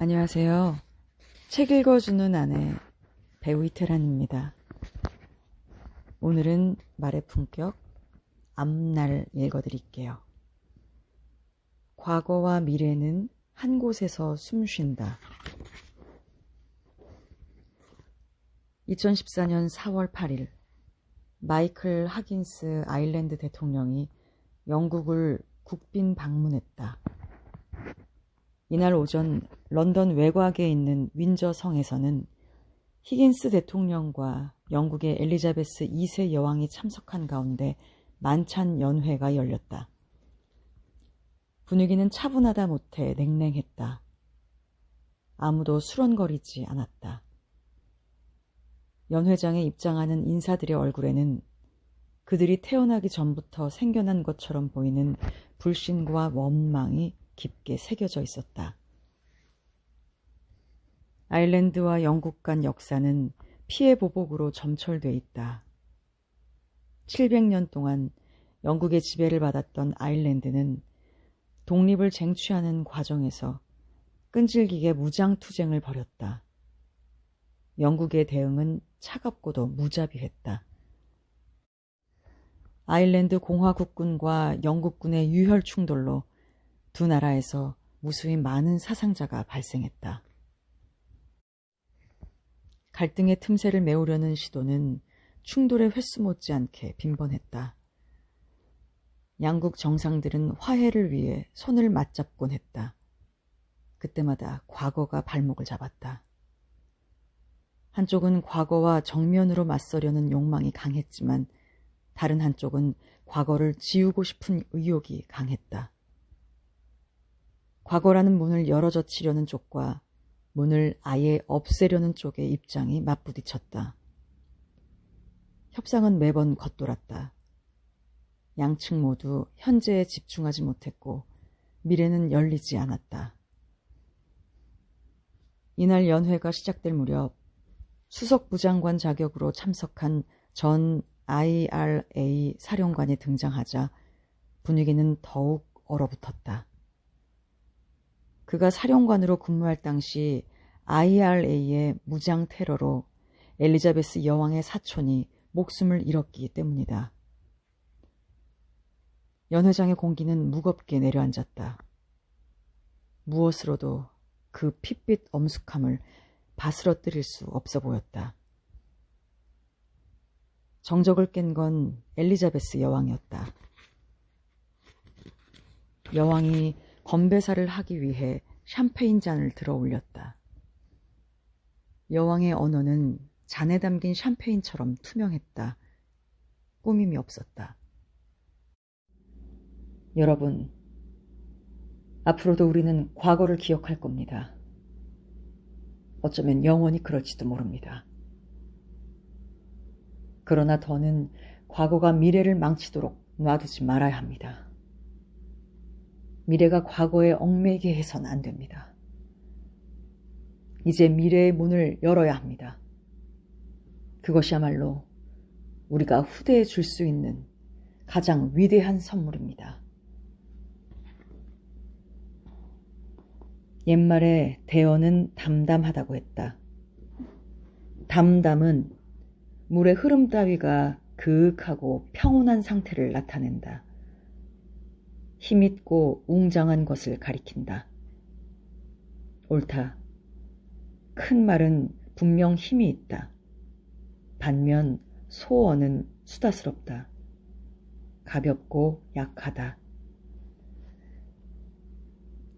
안녕하세요. 책 읽어주는 아내 배우 이태란입니다. 오늘은 말의 품격 앞날 읽어드릴게요. 과거와 미래는 한 곳에서 숨쉰다. 2014년 4월 8일 마이클 하긴스 아일랜드 대통령이 영국을 국빈 방문했다. 이날 오전 런던 외곽에 있는 윈저 성에서는 히긴스 대통령과 영국의 엘리자베스 2세 여왕이 참석한 가운데 만찬 연회가 열렸다. 분위기는 차분하다 못해 냉랭했다. 아무도 수런거리지 않았다. 연회장에 입장하는 인사들의 얼굴에는 그들이 태어나기 전부터 생겨난 것처럼 보이는 불신과 원망이 깊게 새겨져 있었다. 아일랜드와 영국 간 역사는 피해 보복으로 점철돼 있다. 700년 동안 영국의 지배를 받았던 아일랜드는 독립을 쟁취하는 과정에서 끈질기게 무장투쟁을 벌였다. 영국의 대응은 차갑고도 무자비했다. 아일랜드 공화국군과 영국군의 유혈 충돌로 두 나라에서 무수히 많은 사상자가 발생했다. 갈등의 틈새를 메우려는 시도는 충돌의 횟수 못지않게 빈번했다. 양국 정상들은 화해를 위해 손을 맞잡곤 했다. 그때마다 과거가 발목을 잡았다. 한쪽은 과거와 정면으로 맞서려는 욕망이 강했지만 다른 한쪽은 과거를 지우고 싶은 의욕이 강했다. 과거라는 문을 열어젖히려는 쪽과 문을 아예 없애려는 쪽의 입장이 맞부딪혔다. 협상은 매번 겉돌았다. 양측 모두 현재에 집중하지 못했고 미래는 열리지 않았다. 이날 연회가 시작될 무렵 수석 부장관 자격으로 참석한 전 IRA 사령관이 등장하자 분위기는 더욱 얼어붙었다. 그가 사령관으로 근무할 당시 IRA의 무장 테러로 엘리자베스 여왕의 사촌이 목숨을 잃었기 때문이다. 연회장의 공기는 무겁게 내려앉았다. 무엇으로도 그 핏빛 엄숙함을 바스러뜨릴 수 없어 보였다. 정적을 깬 건 엘리자베스 여왕이었다. 여왕이 건배사를 하기 위해 샴페인 잔을 들어 올렸다. 여왕의 언어는 잔에 담긴 샴페인처럼 투명했다. 꾸밈이 없었다. 여러분, 앞으로도 우리는 과거를 기억할 겁니다. 어쩌면 영원히 그럴지도 모릅니다. 그러나 더는 과거가 미래를 망치도록 놔두지 말아야 합니다. 미래가 과거에 얽매이게 해선 안 됩니다. 이제 미래의 문을 열어야 합니다. 그것이야말로 우리가 후대에 줄 수 있는 가장 위대한 선물입니다. 옛말에 대어는 담담하다고 했다. 담담은 물의 흐름 따위가 그윽하고 평온한 상태를 나타낸다. 힘있고 웅장한 것을 가리킨다. 옳다. 큰 말은 분명 힘이 있다. 반면 소원은 수다스럽다. 가볍고 약하다.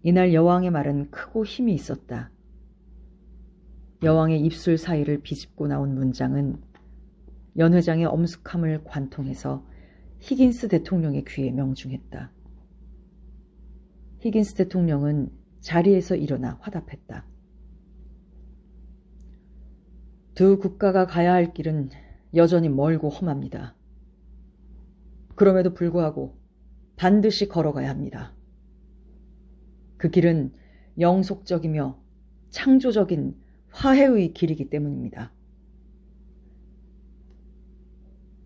이날 여왕의 말은 크고 힘이 있었다. 여왕의 입술 사이를 비집고 나온 문장은 연 회장의 엄숙함을 관통해서 히긴스 대통령의 귀에 명중했다. 히긴스 대통령은 자리에서 일어나 화답했다. 두 국가가 가야 할 길은 여전히 멀고 험합니다. 그럼에도 불구하고 반드시 걸어가야 합니다. 그 길은 영속적이며 창조적인 화해의 길이기 때문입니다.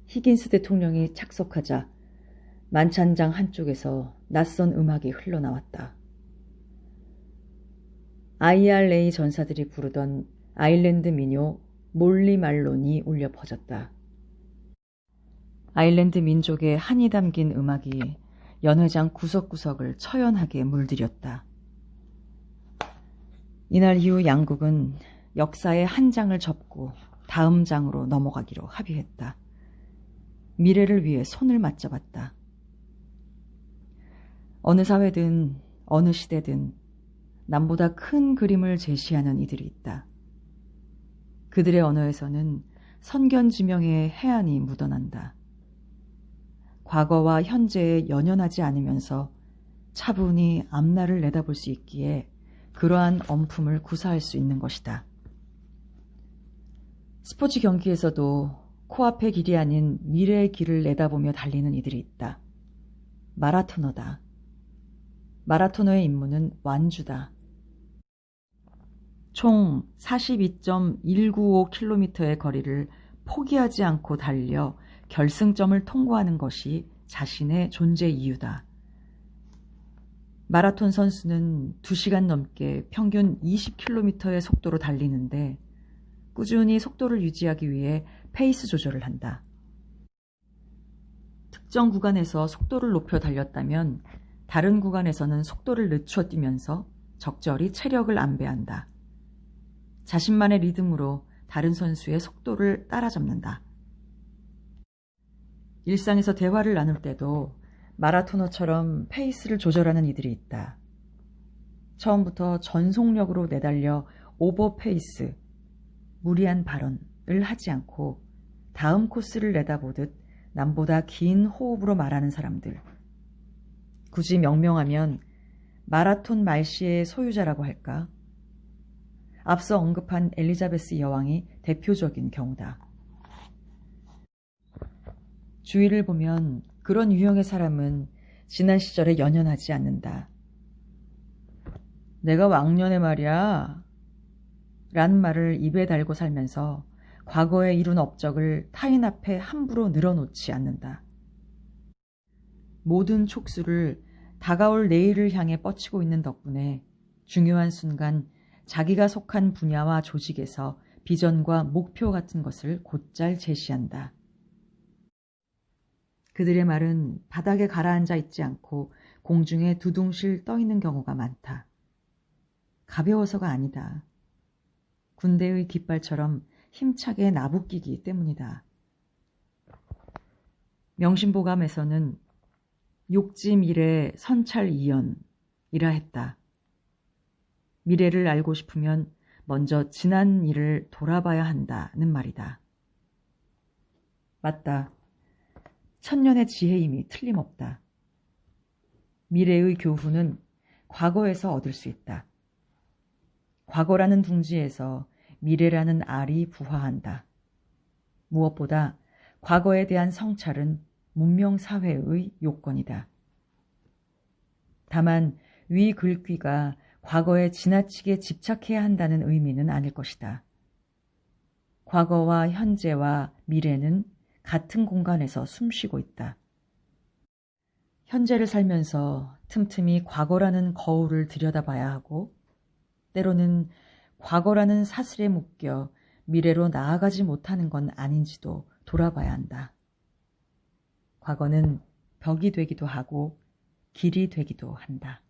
히긴스 대통령이 착석하자 만찬장 한쪽에서 낯선 음악이 흘러나왔다. IRA 전사들이 부르던 아일랜드 민요 몰리 말론이 울려 퍼졌다. 아일랜드 민족의 한이 담긴 음악이 연회장 구석구석을 처연하게 물들였다. 이날 이후 양국은 역사의 한 장을 접고 다음 장으로 넘어가기로 합의했다. 미래를 위해 손을 맞잡았다. 어느 사회든 어느 시대든 남보다 큰 그림을 제시하는 이들이 있다. 그들의 언어에서는 선견지명의 해안이 묻어난다. 과거와 현재에 연연하지 않으면서 차분히 앞날을 내다볼 수 있기에 그러한 엄품을 구사할 수 있는 것이다. 스포츠 경기에서도 코앞의 길이 아닌 미래의 길을 내다보며 달리는 이들이 있다. 마라토너다. 마라토너의 임무는 완주다. 총 42.195km의 거리를 포기하지 않고 달려 결승점을 통과하는 것이 자신의 존재 이유다. 마라톤 선수는 2시간 넘게 평균 20km의 속도로 달리는데 꾸준히 속도를 유지하기 위해 페이스 조절을 한다. 특정 구간에서 속도를 높여 달렸다면 다른 구간에서는 속도를 늦춰 뛰면서 적절히 체력을 안배한다. 자신만의 리듬으로 다른 선수의 속도를 따라잡는다. 일상에서 대화를 나눌 때도 마라토너처럼 페이스를 조절하는 이들이 있다. 처음부터 전속력으로 내달려 오버페이스, 무리한 발언을 하지 않고 다음 코스를 내다보듯 남보다 긴 호흡으로 말하는 사람들. 굳이 명명하면 마라톤 말씨의 소유자라고 할까? 앞서 언급한 엘리자베스 여왕이 대표적인 경우다. 주위를 보면 그런 유형의 사람은 지난 시절에 연연하지 않는다. 내가 왕년에 말이야. 라는 말을 입에 달고 살면서 과거에 이룬 업적을 타인 앞에 함부로 늘어놓지 않는다. 모든 촉수를 다가올 내일을 향해 뻗치고 있는 덕분에 중요한 순간 자기가 속한 분야와 조직에서 비전과 목표 같은 것을 곧잘 제시한다. 그들의 말은 바닥에 가라앉아 있지 않고 공중에 두둥실 떠 있는 경우가 많다. 가벼워서가 아니다. 군대의 깃발처럼 힘차게 나부끼기 때문이다. 명심보감에서는 욕지 미래 선찰 이연이라 했다. 미래를 알고 싶으면 먼저 지난 일을 돌아봐야 한다는 말이다. 맞다. 천년의 지혜임이 틀림없다. 미래의 교훈은 과거에서 얻을 수 있다. 과거라는 둥지에서 미래라는 알이 부화한다. 무엇보다 과거에 대한 성찰은 문명사회의 요건이다. 다만 위 글귀가 과거에 지나치게 집착해야 한다는 의미는 아닐 것이다. 과거와 현재와 미래는 같은 공간에서 숨쉬고 있다. 현재를 살면서 틈틈이 과거라는 거울을 들여다봐야 하고, 때로는 과거라는 사슬에 묶여 미래로 나아가지 못하는 건 아닌지도 돌아봐야 한다. 과거는 벽이 되기도 하고 길이 되기도 한다.